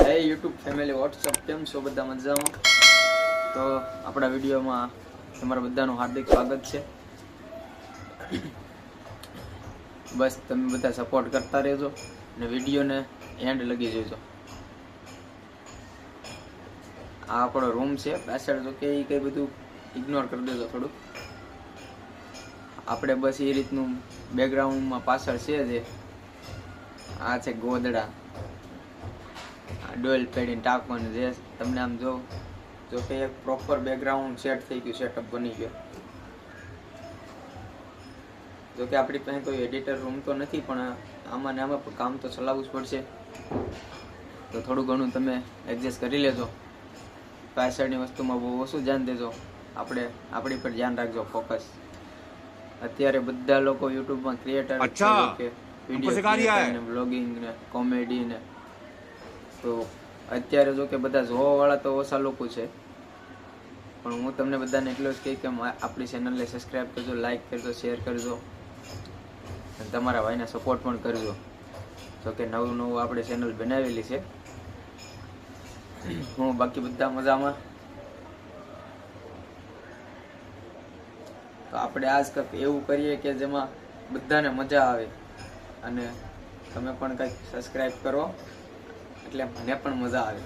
હે YouTube family WhatsApp કેમ છો બધા મજામાં? તો આપણા વિડીયોમાં તમારા બધાનું હાર્દિક સ્વાગત છે. બસ તમે બધા સપોર્ટ કરતા રહેજો અને વિડીયોને એન્ડ લગી જોજો આ આપણો રૂમ છે, પાછળ તો કે એ કંઈ બધું ઇગ્નોર કરી દેજો થોડુંક. આપણે બસ એ રીતનું બેકગ્રાઉન્ડમાં પાછળ છે જે. આ છે ગોદડા ડોલ પેડીને ટાંકવાનું જે તમને આમ જો જો કે એક પ્રોપર બેકગ્રાઉન્ડ સેટ થઈ ગયું સેટઅપ બની ગયો. જો કે આપણી પાસે કોઈ એડિટર રૂમ તો નથી પણ આમાં ને આમાં પણ કામ તો ચલાવવું જ પડશે. તો થોડું ઘણું તમે એડજસ્ટ કરી લેજો. પાછળની વસ્તુમાં બહુ ઓછું ધ્યાન દેજો. આપણે આપણી પર ધ્યાન રાખજો ફોકસ અત્યારે બધા લોકો યુટ્યુબમાં ક્રિએટર કે વીડિયો બ્લોગિંગ ને કોમેડી ને તો અત્યારે જો કે બધા જોવાવાળા તો ઓછા લોકો છે. પણ હું તમને બધાને એટલું જ કહી કે આપણી ચેનલને સબસ્ક્રાઈબ કરજો લાઈક કરજો શેર કરજો. અને તમારા ભાઈને સપોર્ટ પણ કરજો. જો કે નવું નવું આપણે ચેનલ બનાવેલી છે. હું બાકી બધા મજામાં. તો આપણે આજ કંઈક એવું કરીએ કે જેમાં બધાને મજા આવે. અને તમે પણ કંઈક સબસ્ક્રાઇબ કરો. એટલે મને પણ મજા આવે.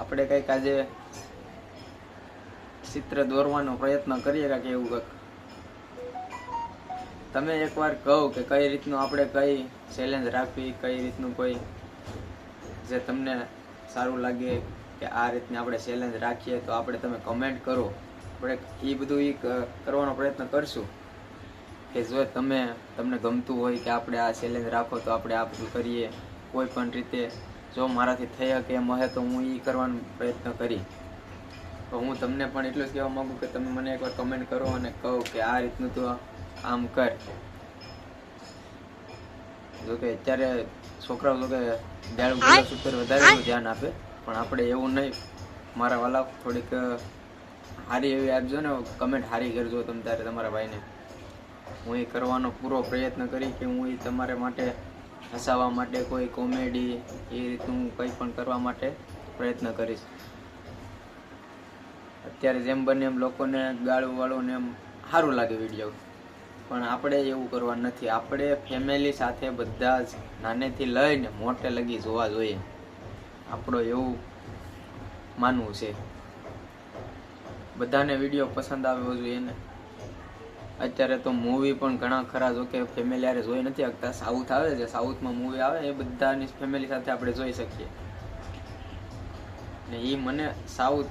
આપણે કંઈક આજે ચિત્ર દોરવાનો પ્રયત્ન કરીએ કાંઈક એવું કંઈક. તમે એકવાર કહો કે કઈ રીતનું આપણે કઈ ચેલેન્જ રાખવી, કઈ રીતનું કોઈ જે તમને સારું લાગે કે આ રીતની આપણે ચેલેન્જ રાખીએ તો આપણે તમે કમેન્ટ કરો. આપણે એ બધું એ કરવાનો પ્રયત્ન કરશું. કે જો તમે તમને ગમતું હોય કે આપણે આ ચેલેન્જ રાખો તો આપણે આ બધું કરીએ કોઈ પણ રીતે જો મારાથી થઈ શકે એમ હે તો હું એ કરવાનો પ્રયત્ન કરી. તો હું તમને પણ એટલું જ કહેવા માગું કે તમે મને એકવાર કમેન્ટ કરો અને કહો કે આ રીતનું તો આમ કર. જો કે અત્યારે છોકરાઓ તો કે દાળ ઉપર વધારે ધ્યાન આપે પણ આપણે એવું નહીં. મારા વાલા થોડીક સારી એવી આપજો ને કમેન્ટ સારી કરજો તમે ત્યારે તમારા ભાઈને. હું એ કરવાનો પૂરો પ્રયત્ન કરી કે હું એ તમારા માટે હસાવવા માટે કોઈ કોમેડી એ રીતનું કંઈ પણ કરવા માટે પ્રયત્ન કરીશ. અત્યારે જેમ બને એમ લોકોને ગાળું વાળું એમ સારું લાગે વીડિયો પણ આપણે એવું કરવા નથી. આપણે ફેમિલી સાથે બધા જ નાનેથી લઈને મોટે લગી જોવા જોઈએ. આપણો એવું માનવું છે. બધાને વીડિયો પસંદ આવ્યો જોઈએ ને. અત્યારે તો મૂવી પણ ઘણા ખરા, જો કે ફેમિલી આરે જોઈ નથી શકતા. સાઉથ આવે છે સાઉથમાં મૂવી આવે, એ બધાની ફેમિલી સાથે આપણે જોઈ શકીએ. ને એ મને સાઉથ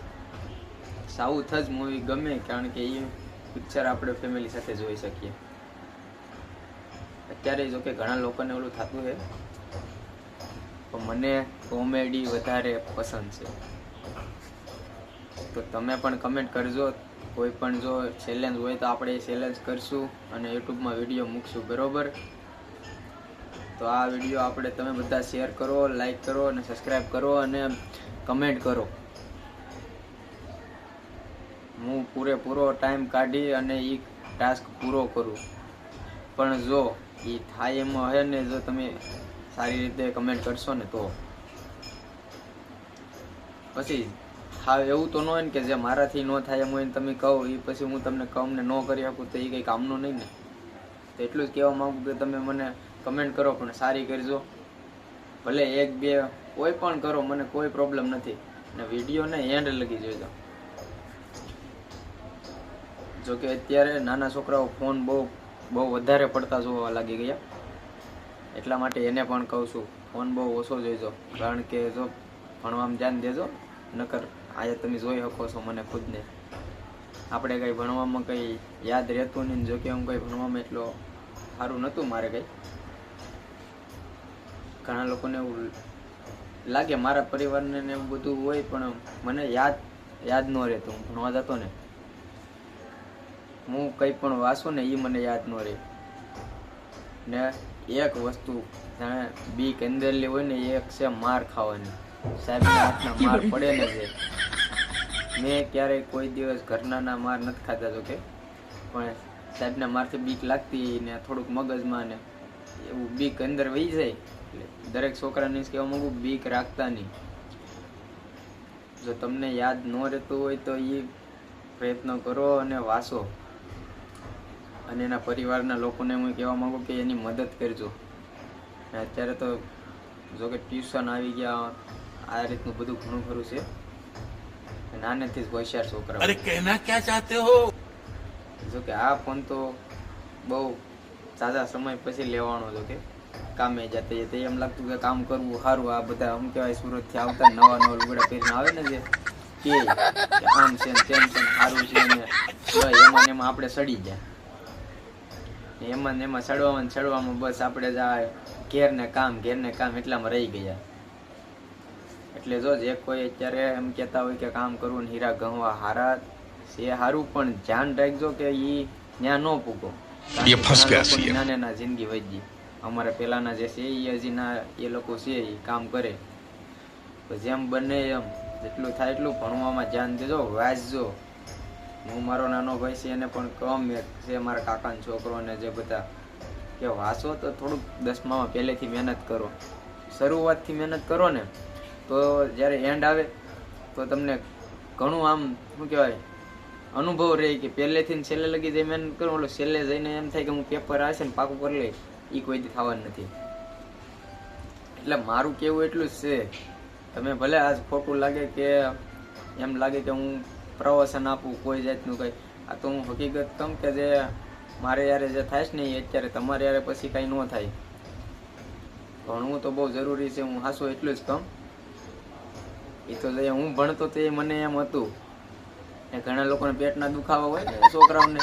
સાઉથ જ મૂવી ગમે, કારણ કે એ પિક્ચર આપણે ફેમિલી સાથે જોઈ શકીએ. અત્યારે જો કે ઘણા લોકોને ઓલું થતું છે, પણ મને કોમેડી વધારે પસંદ છે. તો તમે પણ કમેન્ટ કરજો. કોઈ પણ જો ચેલેન્જ હોય તો આપણે એ ચેલેન્જ કરશું અને યુટ્યુબમાં વીડિયો મૂકશું, બરાબર? તો આ વીડિયો આપણે તમે બધા શેર કરો લાઈક કરો અને સબસ્ક્રાઈબ કરો અને કમેન્ટ કરો. હું પૂરેપૂરો ટાઈમ કાઢી અને એ ટાસ્ક પૂરો કરું. પણ જો એ થાય એમ હે ને, જો તમે સારી રીતે કમેન્ટ કરશો ને તો. પછી હા એવું તો ન હોય ને કે જે મારાથી ન થાય એમ હોય ને તમે કહો એ પછી હું તમને કહું ને કરી આપું તો એ કંઈ કામનું નહીં ને. તો એટલું જ કહેવા માગું કે તમે મને કમેન્ટ કરો, પણ સારી કરજો. ભલે એક, બે, કોઈ પણ કરો, મને કોઈ પ્રોબ્લેમ નથી. ને વિડીયોને એન્ડ લગી જોઈજો જો કે અત્યારે નાના છોકરાઓ ફોન બહુ બહુ વધારે પડતા જોવા લાગી ગયા. એટલા માટે એને પણ કહું છું, ફોન બહુ ઓછો જોઈજો કારણ કે જો ભણવામાં ધ્યાન દેજો, નકર આજે તમે જોઈ શકો છો મને ખુદને. આપણે કંઈ ભણવામાં કંઈ યાદ રહેતું નહીં જોકે હું કંઈ ભણવામાં એટલો સારું નહોતું મારે કંઈ. ઘણા લોકોને એવું લાગે મારા પરિવારને ને એવું બધું હોય પણ મને યાદ યાદ ન રહેતું ભણવા જતો ને. હું કંઈ પણ વાંચું ને એ મને યાદ ન રહે. ને એક વસ્તુ જાણે બી કેન્દ્રેલી હોય ને એક છે માર ખાવાની. માર પડે ને મેં ક્યારેય કોઈ દિવસ ઘરનાના માર નથી ખાધા, તો કે. પણ સાહેબના મારથી બીક લાગતી ને થોડુંક મગજમાં ને એવું બીક અંદર વહી જાય. દરેક છોકરાને કહેવા માંગુ, બીક રાખતા નહીં. જો તમને યાદ ન રહેતું હોય તો એ પ્રયત્ન કરો અને વાંચો. અને એના પરિવારના લોકોને હું કહેવા માગું કે એની મદદ કરજો. અત્યારે તો જો કે ટ્યુશન આવી ગયા આ રીતનું બધું ઘણું ખરું છે. નાનેથી જ હોશિયાર છોકરા અરે કહેના ક્યાં ચાહતે હો? જો કે આ ફોન તો બહુ સાદા સમય પછી લેવાનો હતો કે. કામે જતે જતે એમ લાગતું કે કામ કરવું સારું આ બધા આમ કહેવાય સુરતથી આવતા નવા નવા લુગડા પહેરીને આવે ને જે કે આમ છે ને તેમ છે સારું છે ને એમાં એમાં આપણે સડી જાય. એમાં ને એમાં સડવામાં સડવામાં બસ આપણે જ આ ઘેરને કામ ઘેરને કામ એટલામાં રહી ગયા. એટલે જો જે કોઈ અત્યારે એમ કહેતા હોય કે કામ કરવું ને હીરા ગહવા હારા છે હારું પણ ધ્યાન રાખજો કે ઈ ત્યાં ન પૂગો. નાને જિંદગી વધી અમારા પેલાના જે છે એ હજી ના એ લોકો છે એ કામ કરે. જેમ બને એમ જેટલું થાય એટલું ભણવામાં ધ્યાન દેજો વાંચજો. હું મારો નાનો ભાઈ છે એને પણ કમ છે મારા કાકાનો છોકરો ને જે બધા. કે વાંચો તો થોડુંક દસમામાં પહેલેથી મહેનત કરો. શરૂઆતથી મહેનત કરો ને. તો જ્યારે એન્ડ આવે, તો તમને ઘણું આમ, શું કહેવાય, અનુભવ રહે કે પહેલેથી છેલ્લે લગી જઈ મેં કરું, ઓલો છેલ્લે જઈને એમ થાય કે હું પેપર છે ને પાકું કરી લઈ એ કોઈ દી થવાનું નથી. એટલે મારું કેવું એટલું જ છે, તમે ભલે આજ ખોટું લાગે કે, એમ લાગે કે હું પ્રવાસન આપું, કોઈ જાતનું કંઈ, આ તો હું હકીકત તમ કે જે મારે યારે જે થાય છે ને એ અત્યારે તમારે યારે પછી કાંઈ ન થાય. ભણવું તો બહુ જરૂરી છે, હું હાસું એટલું જ કહું. એ તો હું ભણતો તે મને એમ હતું. ઘણા લોકોને પેટના દુખાવા હોય ને છોકરાઓને.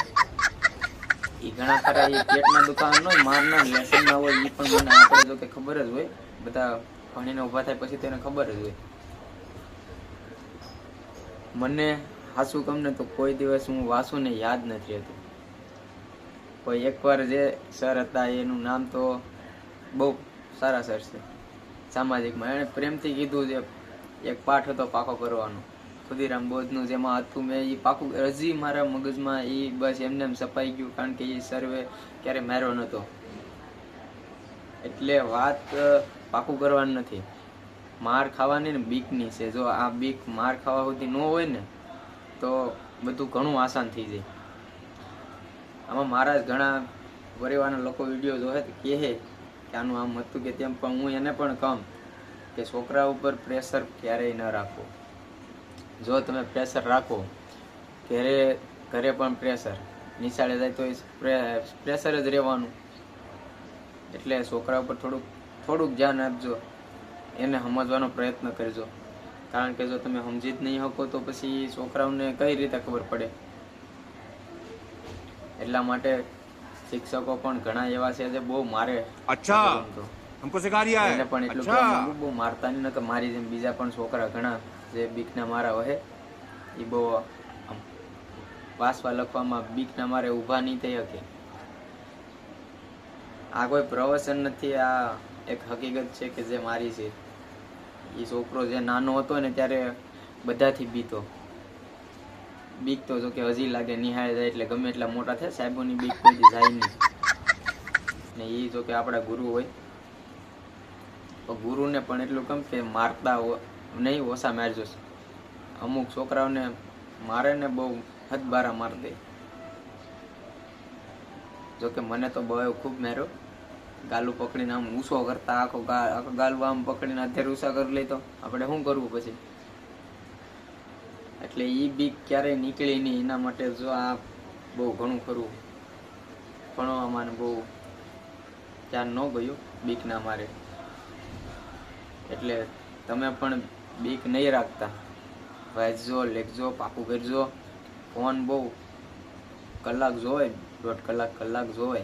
એ ઘણા ખરા એ પેટના દુખાવા ન હોય, મારના લેસન ના હોય એ પણ મને આપણે જો કે ખબર જ હોય. બધા ભણીને ઊભા થાય પછી તેને ખબર જ હોય. મને હાસું કમ ને તો કોઈ દિવસ હું વાસુને યાદ નથી હતું કોઈ એકવાર જે સર હતા, એનું નામ તો બહુ સારા સર છે. સામાજિકમાં. એણે પ્રેમથી કીધું છે એક પાઠ હતો પાકો કરવાનો. ખુદીરામ બોધનું જેમાં હતું, મેં એ પાકું હજી મારા મગજમાં એ બસ એમને એમ સપાઈ ગયું, કારણ કે એ સર્વે ક્યારે માર્યો નહોતો એટલે વાત પાકું કરવાની નથી. માર ખાવાની ને બીકની છે. જો આ બીક માર ખાવા સુધી ન હોય ને, તો બધું ઘણું આસાન થઈ જાય. આમાં મારા ઘણા પરિવારના લોકો વીડિયો જોવે, કહે કે આનું આમ હતું કે તેમ, પણ હું એને પણ કહું. કે છોકરા ઉપર પ્રેશર ક્યારેય ન રાખો. જો તમે પ્રેશર રાખો ઘરે ઘરે પણ પ્રેશર. નિશાળે જાય તો પ્રેશર જ રહેવાનું. એટલે છોકરા ઉપર થોડુંક થોડુંક ધ્યાન આપજો. એને સમજવાનો પ્રયત્ન કરજો. કારણ કે જો તમે સમજી જ નહીં શકો તો પછી છોકરાઓને કઈ રીતે ખબર પડે? એટલા માટે શિક્ષકો પણ ઘણા એવા છે જે બહુ મારે. અચ્છા. हमको सिखा रिया એને है પણ એટલું अच्छा કહેવા માંગુ, બહુ મારતા નહીં નકર મારી જેમ બીજા પણ છોકરા ઘણા જે બીકના મારા હોય એ બહુ આમ વાંચવા લખવામાં બીકના મારે ઊભા નહીં થઈ શકે આ કોઈ પ્રવચન નથી આ એક હકીકત છે કે જે મારી છે એ છોકરો જે નાનો હતો ને ત્યારે બધાથી બીતો બીક તો જો કે હજી લાગે નિહાળે જાય એટલે ગમે એટલા મોટા થાય સાહેબોની બીક કોઈ દી જાય નહીં ને એ જો કે આપણા ગુરુ હોય તો ગુરુને પણ એટલું કેમ કે મારતા નહીં ઓછા મારજો અમુક છોકરાઓને મારે ને બહુ હદબારા માર દે. જોકે મને તો બહુ ખૂબ માર્યો ગાલું પકડીને આમ ઊંસો કરતા, આખો આખો ગાલું આમ પકડીને અત્યારે ઊંસા કરી લઈ તો આપણે શું કરવું પછી? એટલે એ બીક ક્યારેય નીકળી નહીં, એના માટે જો આ બહુ ઘણું ખરું. ભણવામાં બહુ ધ્યાન ન ગયું બીક ના મારે. એટલે તમે પણ બીક નહીં રાખતા. વાંચજો, લેખજો, પાકું કરજો. ફોન બહુ કલાક જોવે, દોઢ કલાક કલાક જોવે.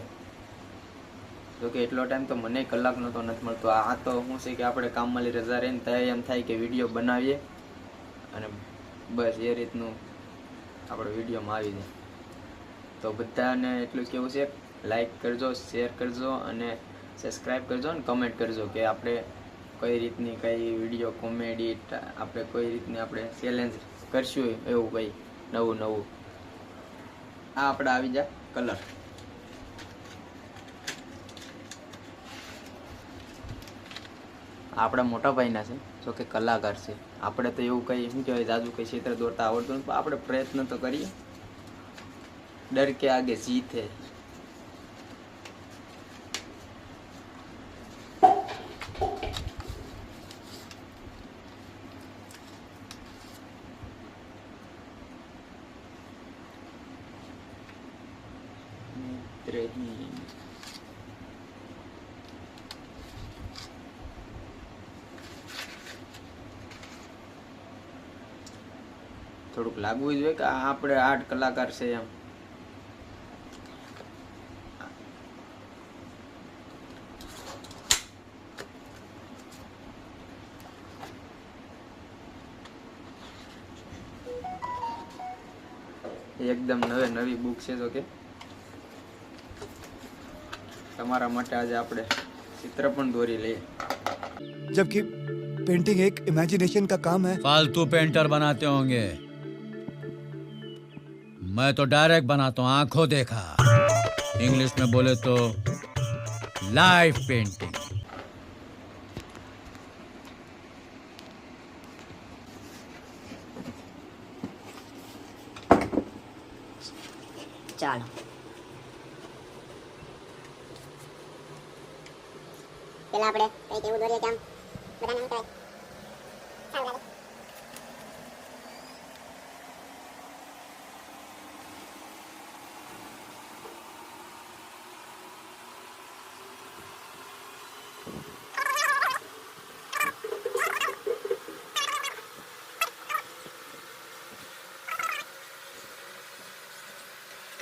જોકે એટલો ટાઈમ તો મને કલાકનો તો નથી મળતો. આ તો શું છે કે આપણે કામવાળી રજા રહીને ત્યારે એમ થાય કે વીડિયો બનાવીએ. અને બસ એ રીતનું આપણે વિડીયોમાં આવી જાય. તો બધાને એટલું જ કેવું છે લાઈક કરજો શેર કરજો અને સબસ્ક્રાઈબ કરજો અને કમેન્ટ કરજો કે આપણે કઈ રીતની કઈ વીડિયો કોમેડી આપણે કઈ રીતની આપણે ચેલેન્જ કરશું એવું કંઈ નવું નવું. આ આપણે આવી જા કલર આપણા મોટા ભાઈના છે, જો કે કલાકાર છે. આપણે તો એવું કંઈ, શું કહેવાય, જાજુ કંઈ ક્ષેત્ર દોરતા આવડતું નથી, પણ આપણે પ્રયત્ન તો કરીએ. ડર કે આગે જીત હે. થોડુંક લાગવું જોઈએ કે આ આપણે આર્ટ કલાકાર છે એમ એકદમ નવે નવી બુક છે તો કે તમારા માટે આજે આપણે ચિત્ર પણ દોરી લઈએ जबकि पेंटिंग एक इमेजिनेशन का काम है फालतू पेंटर बनाते होंगे मैं तो डायरेक्ट बनाता हूं आंखों देखा इंग्लिश में बोले तो लाइव पेंटिंग ચાલો પેલા આપણે કંઈક એવું દોરીએ કે આમ બધાને એમ કહેવાય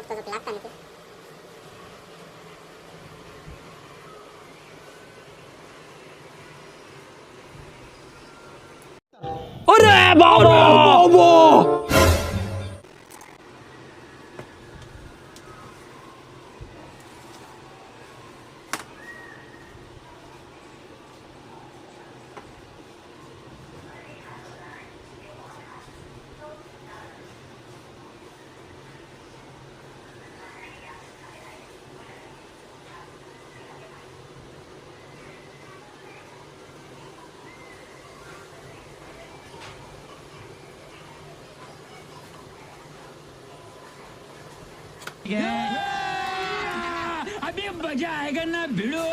મળતો તો લાગતા નથી અરે બાબા है अभी बजा आएगा ना भिड़ो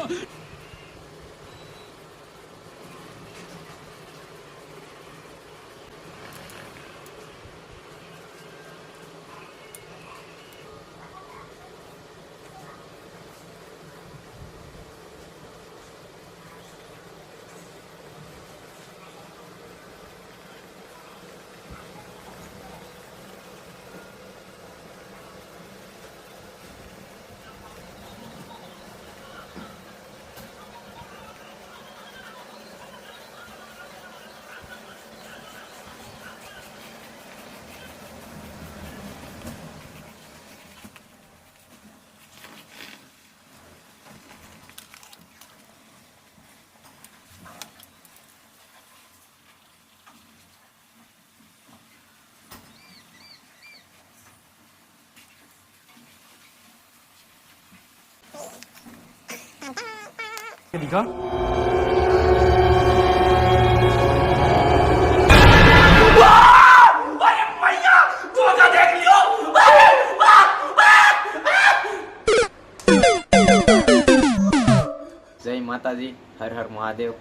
કે દીકરા જય માતાજી હર હર મહાદેવ.